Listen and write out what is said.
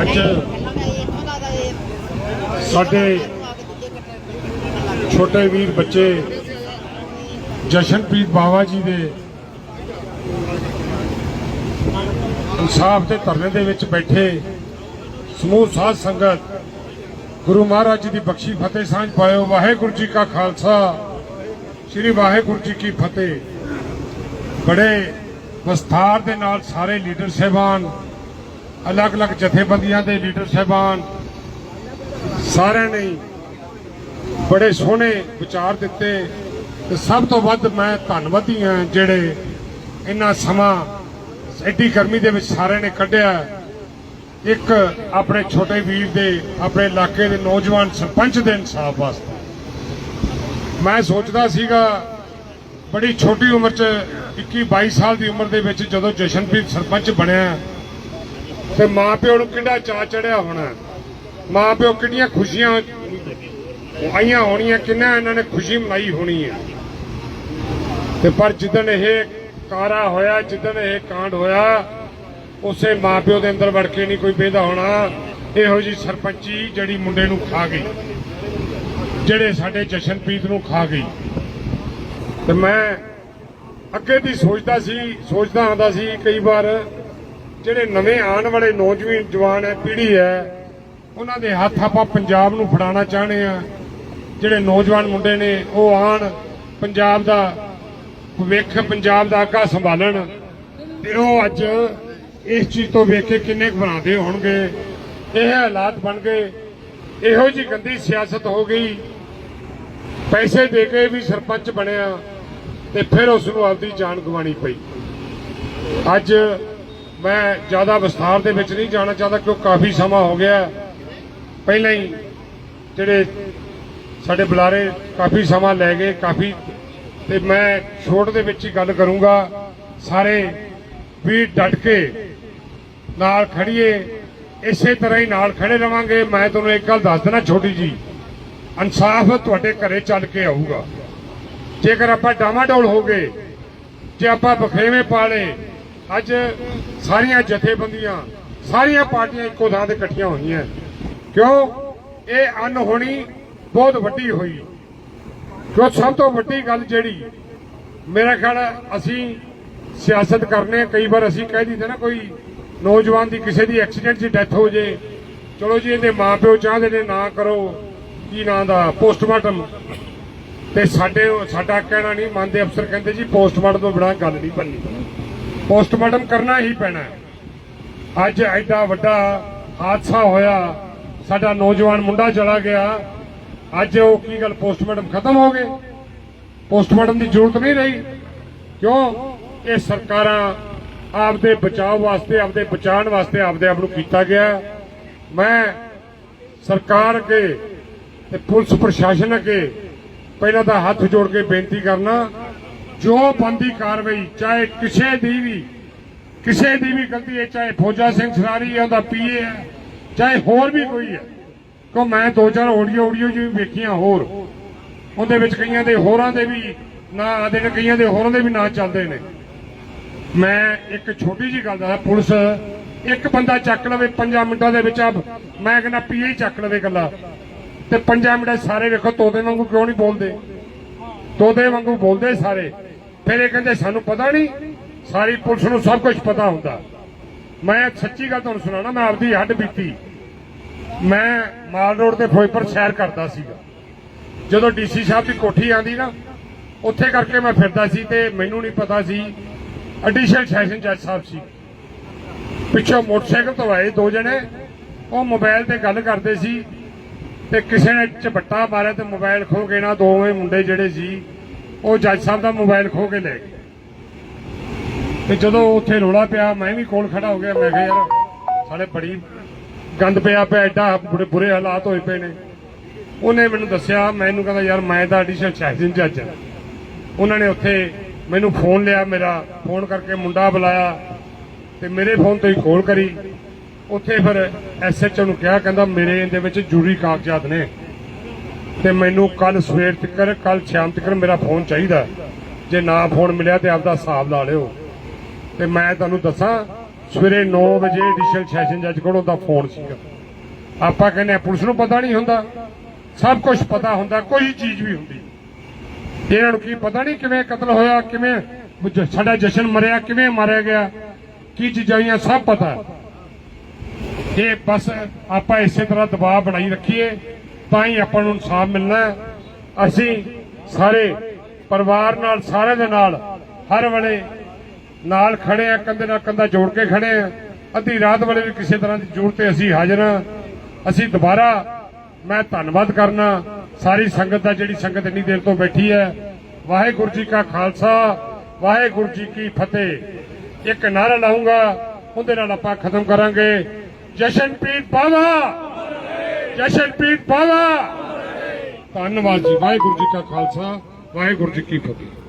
ਅੱਜ ਸਾਡੇ ਛੋਟੇ ਵੀਰ ਬੱਚੇ ਜਸ਼ਨਪ੍ਰੀਤ ਬਾਵਾ ਜੀ ਦੇ ਇਨਸਾਫ ਦੇ ਧਰਨੇ ਦੇ ਵਿੱਚ ਬੈਠੇ ਸਮੂਹ ਸਾਧ ਸੰਗਤ, ਗੁਰੂ ਮਹਾਰਾਜ ਜੀ ਦੀ ਬਖਸ਼ੀ ਫਤਿਹ ਸਾਂਝ ਪਾਇਓ। ਵਾਹਿਗੁਰੂ ਜੀ ਕਾ ਖਾਲਸਾ। ਸ੍ਰੀ ਵਾਹਿਗੁਰੂ ਜੀ ਕੀ ਫਤਿਹ। ਬੜੇ ਵਿਸਥਾਰ ਦੇ ਨਾਲ ਸਾਰੇ ਲੀਡਰ ਸਹਿਬਾਨ, ਅਲੱਗ-ਅਲੱਗ ਜਥੇਬੰਦੀਆਂ ਦੇ ਲੀਡਰ ਸਹਿਬਾਨ, ਸਾਰਿਆਂ ਨੇ ਬੜੇ ਸੋਹਣੇ ਵਿਚਾਰ ਦਿੱਤੇ ਤੇ ਸਭ ਤੋਂ ਵੱਧ ਮੈਂ ਧੰਨਵਾਦੀ ਹਾਂ ਜਿਹੜੇ ਇੰਨਾ ਸਮਾਂ ਐਡੀ ਗਰਮੀ ਦੇ ਵਿੱਚ ਸਾਰਿਆਂ ਨੇ ਕੱਢਿਆ। ਇੱਕ ਆਪਣੇ ਛੋਟੇ ਵੀਰ ਦੇ, ਆਪਣੇ ਇਲਾਕੇ ਦੇ ਨੌਜਵਾਨ ਸਰਪੰਚ ਦੇ ਇਨਸਾਫ ਵਾਸਤੇ। ਮੈਂ ਸੋਚਦਾ ਸੀਗਾ, ਬੜੀ ਛੋਟੀ ਉਮਰ 'ਚ 21 22 ਸਾਲ ਦੀ ਉਮਰ ਦੇ ਵਿੱਚ ਜਦੋਂ ਜਸ਼ਨਪ੍ਰੀਤ ਸਰਪੰਚ ਬਣਿਆ ਤੇ ਮਾਂ ਪਿਓ ਨੂੰ ਕਿੰਨਾ ਚਾਅ ਚੜਿਆ ਹੋਣਾ ਮਾਂ ਪਿਓ ਕਿੰਨੀਆਂ ਖੁਸ਼ੀਆਂ ਆਈਆਂ ਹੋਣੀਆਂ, ਕਿੰਨਾ ਇਹਨਾਂ ਨੇ ਖੁਸ਼ੀ ਮਨਾਈ ਹੋਣੀ ਹੈ। ਤੇ ਪਰ ਜਿੱਦਣ ਇਹ ਕਾਰਾ ਹੋਇਆ, ਜਿੱਦਣ ਇਹ ਕਾਂਡ ਹੋਇਆ, ਉਸੇ ਮਾਪਿਓ ਦੇ ਅੰਦਰ ਵੜ ਕੇ ਨਹੀਂ ਕੋਈ ਬੇਦਾ ਹੋਣਾ। ਇਹੋ ਜੀ ਸਰਪੰਚੀ ਜਿਹੜੀ ਮੁੰਡੇ ਨੂੰ ਖਾ ਗਈ, ਜਿਹੜੇ ਸਾਡੇ ਜਸ਼ਨਪ੍ਰੀਤ ਨੂੰ ਖਾ ਗਈ। ਤੇ ਮੈਂ ਅੱਗੇ ਦੀ ਸੋਚਦਾ ਸੀ, ਸੋਚਦਾ ਆਂਦਾ ਸੀ ਕਈ ਵਾਰ ਜਿਹੜੇ ਨਵੇਂ ਆਉਣ ਵਾਲੇ ਨੌਜਵਾਨ ਜਵਾਨ ਹੈ, ਪੀੜ੍ਹੀ ਹੈ, ਉਹਨਾਂ ਦੇ ਹੱਥ ਆਪਾਂ ਪੰਜਾਬ ਨੂੰ ਫੜਾਉਣਾ ਚਾਹਣੇ ਆ ਜਿਹੜੇ ਨੌਜਵਾਨ ਮੁੰਡੇ ਨੇ, ਉਹ ਆਣ ਪੰਜਾਬ ਦਾ ਭਵਿੱਖ, ਪੰਜਾਬ ਦਾ ਅੱਗਾ ਸੰਭਾਲਣ। ਤੇ ਉਹ ਅੱਜ ਇਸ ਚੀਜ਼ ਤੋਂ ਵੇਖ ਕੇ ਕਿੰਨੇ ਕੁ ਹੋਣਗੇ। ਇਹ ਹਾਲਾਤ ਬਣ ਗਏ। ਇਹੋ ਜੀ ਗੰਦੀ ਸਿਆਸਤ ਹੋ ਗਈ। ਪੈਸੇ ਦੇ ਕੇ ਵੀ ਸਰਪੰਚ ਬਣਿਆ। ਤੇ ਫਿਰ ਉਸ ਨੂੰ ਆਪਦੀ ਜਾਨ ਗਵਾਣੀ ਪਈ। ਅੱਜ ਮੈਂ ਜ਼ਿਆਦਾ ਵਿਸਥਾਰ ਦੇ ਵਿੱਚ ਨਹੀਂ ਜਾਣਾ ਚਾਹਦਾ ਕਿਉਂ ਕਾਫੀ ਸਮਾਂ ਹੋ ਗਿਆ। ਪਹਿਲਾਂ ਹੀ ਜਿਹੜੇ ਸਾਡੇ ਬੁਲਾਰੇ ਕਾਫੀ ਸਮਾਂ ਲੈ ਗਏ, ਕਾਫੀ ਤੇ ਮੈਂ ਛੋਟ ਦੇ ਵਿੱਚ ਹੀ ਗੱਲ ਕਰੂੰਗਾ। ਸਾਰੇ ਵੀ ਡਟ ਕੇ ਨਾਲ ਖੜੀਏ, ਇਸੇ ਤਰ੍ਹਾਂ ਹੀ ਨਾਲ ਖੜੇ ਰਵਾਂਗੇ। ਮੈਂ ਤੁਹਾਨੂੰ ਇੱਕ ਗੱਲ ਦੱਸ ਦੇਣਾ ਛੋਟੀ ਜੀ, ਇਨਸਾਫ ਤੁਹਾਡੇ ਘਰੇ ਚੱਲ ਕੇ ਆਊਗਾ। ਜੇਕਰ ਆਪਾਂ ਡਾਮਾਡੋਲ ਹੋ ਗਏ, ਜੇ ਆਪਾਂ ਬਖੇਵੇਂ ਪਾਲੇ, ਅੱਜ ਸਾਰੀਆਂ ਜਥੇਬੰਦੀਆਂ, ਸਾਰੀਆਂ ਪਾਰਟੀਆਂ ਇੱਕੋ ਥਾਂ ਤੇ ਇਕੱਠੀਆਂ ਹੋਈਆਂ। ਕਿਉਂ? ਇਹ ਅਨਹੋਣੀ ਬਹੁਤ ਵੱਡੀ ਹੋਈ। ਕਿਉਂ? ਸਭ ਤੋਂ ਵੱਡੀ ਗੱਲ ਜਿਹੜੀ, ਮੇਰਾ ਖਿਆਲ ਅਸੀਂ ਸਿਆਸਤ ਕਰਨੇ ਕਈ ਵਾਰ ਅਸੀਂ ਕਹਿ ਦਿੰਦੇ ਨਾ, ਕੋਈ ਨੌਜਵਾਨ ਦੀ ਕਿਸੇ ਦੀ ਐਕਸੀਡੈਂਟ 'ਚ ਡੈਥ ਹੋ ਜੇ, ਚਲੋ ਜੀ, ਇਹਦੇ ਮਾਪਿਓ ਚਾਹਦੇ ਨੇ ਨਾ ਕਰੋ, ਕੀ ਨਾਂ ਦਾ, ਪੋਸਟਮਾਰਟਮ। ਤੇ ਸਾਡੇ ਸਾਡਾ ਕਹਿਣਾ ਨਹੀਂ, ਮੰਨਦੇ ਅਫਸਰ ਕਹਿੰਦੇ ਜੀ, ਪੋਸਟਮਾਰਟਮ ਤੋਂ ਬਿਨਾਂ ਗੱਲ ਨਹੀਂ ਬਣਨੀ। ਪੋਸਟਮਾਰਟਮ ਕਰਨਾ ਹੀ ਪੈਣਾ ਅੱਜ ਐਡਾ ਵੱਡਾ ਹਾਦਸਾ ਹੋਇਆ, ਸਾਡਾ ਨੌਜਵਾਨ ਮੁੰਡਾ ਚਲਾ ਗਿਆ। ਅੱਜ ਉਹ ਕੀ ਗੱਲ, ਪੋਸਟਮਾਰਟਮ ਖਤਮ ਹੋ ਗਏ? ਪੋਸਟਮਾਰਟਮ ਦੀ ਜ਼ਰੂਰਤ ਨਹੀਂ ਰਹੀ। ਕਿਉਂ? ਇਹ ਸਰਕਾਰਾਂ ਆਪਦੇ ਬਚਾਅ ਵਾਸਤੇ, ਆਪਦੇ ਬਚਾਉਣ ਵਾਸਤੇ ਆਪਦੇ ਆਪ ਨੂੰ ਕੀਤਾ ਗਿਆ ਮੈਂ ਸਰਕਾਰ ਅੱਗੇ ਤੇ ਪੁਲਿਸ ਪ੍ਰਸ਼ਾਸਨ ਅੱਗੇ ਪਹਿਲਾਂ ਤਾਂ ਹੱਥ ਜੋੜ ਕੇ ਬੇਨਤੀ ਕਰਨਾ, ਜੋ ਬੰਦੀ ਕਾਰਵਾਈ, ਚਾਹੇ ਕਿਸੇ ਦੀ ਵੀ, ਕਿਸੇ ਦੀ ਵੀ ਗਲਤੀ ਹੈ, ਚਾਹੇ ਫੌਜਾ ਸਿੰਘ ਸਰਾਰੀ ਹੈ, ਉਹਦਾ ਪੀਏ ਹੈ, ਚਾਹੇ ਹੋਰ ਵੀ ਕੋਈ ਹੈ ਕੋ ਮੈਂ ਦੋ ਚਾਰ ਆਡੀਓ ਆਡੀਓ ਜੀ ਵੇਖੀਆਂ ਹੋਰ, ਉਹਦੇ ਵਿੱਚ ਕਈਆਂ ਦੇ ਹੋਰਾਂ ਦੇ ਵੀ ਨਾਂ ਆਦੇ ਨੇ, ਕਈਆਂ ਦੇ ਹੋਰਾਂ ਦੇ ਵੀ ਨਾਂ ਚੱਲਦੇ ਨੇ। ਮੈਂ ਇੱਕ ਛੋਟੀ ਜੀ ਗੱਲ ਦੱਸਦਾ ਪੁਲਿਸ ਇੱਕ ਬੰਦਾ ਚੱਕ ਲਵੇ 5 ਮਿੰਟਾਂ ਦੇ ਵਿੱਚ ਆ ਮੈਂ ਕਹਿੰਦਾ ਪੀਏ ਚੱਕ ਲਵੇ ਗੱਲਾਂ ਤੇ ਪੰਜਾਂ ਮਿੰਟਾਂ ਸਾਰੇ ਵੇਖੋ ਤੋਤੇ ਵਾਂਗੂ ਕਿਉਂ ਨਹੀਂ ਬੋਲਦੇ? ਤੋਤੇ ਵਾਂਗੂ ਬੋਲਦੇ ਸਾਰੇ। ਫਿਰ ਇਹ ਕਹਿੰਦੇ, ਸਾਨੂੰ ਪਤਾ ਨਹੀਂ, ਸਾਰੀ ਪੁਲਿਸ ਨੂੰ ਸਭ ਕੁਝ ਪਤਾ ਹੁੰਦਾ। ਮੈਂ ਸੱਚੀ ਗੱਲ ਤੁਹਾਨੂੰ ਸੁਣਾਉਣਾ, ਮੈਂ ਆਪਦੀ ਹੱਡ ਬੀਤੀ। ਮੈਂ ਮਾਲ ਰੋਡ ਤੇ ਫਿਰੋਜ਼ਪੁਰ ਸੈਰ ਕਰਦਾ ਸੀਗਾ। ਜਦੋਂ ਡੀਸੀ ਸਾਹਿਬ ਦੀ ਕੋਠੀ ਆਂਦੀ ਨਾ, ਉੱਥੇ ਕਰਕੇ ਮੈਂ ਫਿਰਦਾ ਸੀ ਤੇ ਮੈਨੂੰ ਨਹੀਂ ਪਤਾ ਸੀ ਐਡੀਸ਼ਨਲ ਸੈਸ਼ਨ ਜੱਜ ਸਾਹਿਬ ਸੀ। ਪਿੱਛੋਂ ਮੋਟਰਸਾਈਕਲ ਤੋਂ ਆਏ ਦੋ ਜਣੇ, ਉਹ ਮੋਬਾਈਲ ਤੇ ਗੱਲ ਕਰਦੇ ਸੀ ਤੇ ਕਿਸੇ ਨੇ ਝਪੱਟਾ ਮਾਰਿਆ ਤੇ ਮੋਬਾਈਲ ਖੋ ਕੇ ਨਾ ਦੋਵੇਂ ਮੁੰਡੇ ਜਿਹੜੇ ਸੀ, ਉਹ ਜੱਜ ਸਾਹਿਬ ਦਾ ਮੋਬਾਈਲ ਖੋ ਕੇ ਲੈ ਗਏ। ਤੇ ਜਦੋਂ ਉੱਥੇ ਰੋਲਾ ਪਿਆ, ਮੈਂ ਵੀ ਕੋਲ ਖੜਾ ਹੋ ਗਿਆ, ਮੈਂ ਕਿਹਾ, ਯਾਰ ਸਾਡੇ ਬੜੀ ਗੰਦ ਪਿਆ ਪਿਆ ਐਡਾ ਬੁਰੇ ਬੁਰੇ ਹਾਲਾਤ ਹੋਏ ਪਏ ਨੇ। ਉਹਨੇ ਮੈਨੂੰ ਦੱਸਿਆ, ਮੈਨੂੰ ਕਹਿੰਦਾ, ਯਾਰ, ਮੈਂ ਤਾਂ ਐਡੀਸ਼ਨਲ ਸੈਸ਼ਨ ਜੱਜ ਉਹਨਾਂ ਨੇ ਉੱਥੇ ਮੈਨੂੰ ਫੋਨ ਲਿਆ, ਮੇਰਾ ਫੋਨ ਕਰਕੇ ਮੁੰਡਾ ਬੁਲਾਇਆ ਤੇ ਮੇਰੇ ਫੋਨ ਤੋਂ ਹੀ ਕੋਲ ਕਰੀ। ਉੱਥੇ ਫਿਰ ਐਸਐਚਓ ਨੂੰ ਕਿਹਾ, ਕਹਿੰਦਾ ਮੇਰੇ ਇਹਦੇ ਵਿੱਚ ਜ਼ਰੂਰੀ ਕਾਗਜ਼ਾਤ ਨੇ। ਤੇ ਮੈਨੂੰ ਕੱਲ ਸਵੇਰ ਤੱਕ ਕੱਲ ਸ਼ਾਮ ਤੱਕ ਮੇਰਾ ਫੋਨ ਚਾਹੀਦਾ। ਜੇ ਨਾ ਫੋਨ ਮਿਲਿਆ ਤੇ ਆਪਦਾ ਹਿਸਾਬ ਲਾ ਲਿਓ। ਤੇ ਮੈਂ ਤੁਹਾਨੂੰ ਦੱਸਾਂ, ਸਵੇਰੇ 9 ਵਜੇ ਐਡੀਸ਼ਨਲ ਸੈਸ਼ਨ ਜੱਜ ਕੋਲੋਂ ਦਾ ਫੋਨ ਸੀਗਾ। ਆਪਾਂ ਕਹਿੰਦੇ ਪੁਲਿਸ ਨੂੰ ਪਤਾ ਨਹੀਂ ਹੁੰਦਾ। ਸਭ ਕੁਝ ਪਤਾ ਹੁੰਦਾ, ਕੋਈ ਚੀਜ਼ ਵੀ ਹੁੰਦੀ। ਇਹਨਾਂ ਨੂੰ ਕੀ ਪਤਾ ਨਹੀਂ ਕਿਵੇਂ ਕਤਲ ਹੋਇਆ, ਕਿਵੇਂ ਸਾਡਾ ਜਸ਼ਨ ਮਰਿਆ, ਕਿਵੇਂ ਮਾਰਿਆ ਗਿਆ। ਕੀ ਚੀਜ਼ਾਂ ਹੋਈਆਂ ਸਭ ਪਤਾ ਜੇ ਬਸ ਆਪਾਂ ਇਸੇ ਤਰ੍ਹਾਂ ਦਬਾਅ ਬਣਾਈ ਰੱਖੀਏ, ਤਾਂ ਹੀ ਆਪਾਂ ਨੂੰ ਇਨਸਾਫ ਮਿਲਣਾ ਅਸੀਂ ਸਾਰੇ ਪਰਿਵਾਰ ਨਾਲ, ਸਾਰਿਆਂ ਦੇ ਨਾਲ, ਹਰ ਵੇਲੇ ਨਾਲ ਖੜੇ ਆ ਕੰਧੇ ਨਾਲ ਕੰਧਾ ਜੋੜ ਕੇ ਖੜੇ ਆ ਅੱਧੀ ਰਾਤ ਵੇਲੇ ਵੀ ਕਿਸੇ ਤਰ੍ਹਾਂ ਦੀ ਜ਼ਰੂਰਤ ਤੇ ਅਸੀਂ ਹਾਜ਼ਰ ਹਾਂ। ਅਸੀਂ ਦੁਬਾਰਾ ਮੈਂ ਧੰਨਵਾਦ ਕਰਨਾ ਸਾਰੀ ਸੰਗਤ ਦਾ ਜਿਹੜੀ ਸੰਗਤ ਇੰਨੀ ਦੇਰ ਤੋਂ ਬੈਠੀ ਹੈ। ਵਾਹਿਗੁਰੂ ਜੀ ਕਾ ਖਾਲਸਾ, ਵਾਹਿਗੁਰੂ ਜੀ ਕੀ ਫਤਿਹ। ਇੱਕ ਨਾਰਾ ਲਾਉਂਗਾ ਉਹਦੇ ਨਾਲ ਆਪਾਂ ਖਤਮ ਕਰਾਂਗੇ। ਜਸ਼ਨਪ੍ਰੀਤ ਬਾਵਾ। ਜਸ਼ਨਪ੍ਰੀਤ ਬਾਵਾ। ਧੰਨਵਾਦ ਜੀ। ਵਾਹਿਗੁਰੂ ਜੀ ਕਾ ਖਾਲਸਾ ਵਾਹਿਗੁਰੂ ਜੀ ਕੀ ਫਤਿਹ।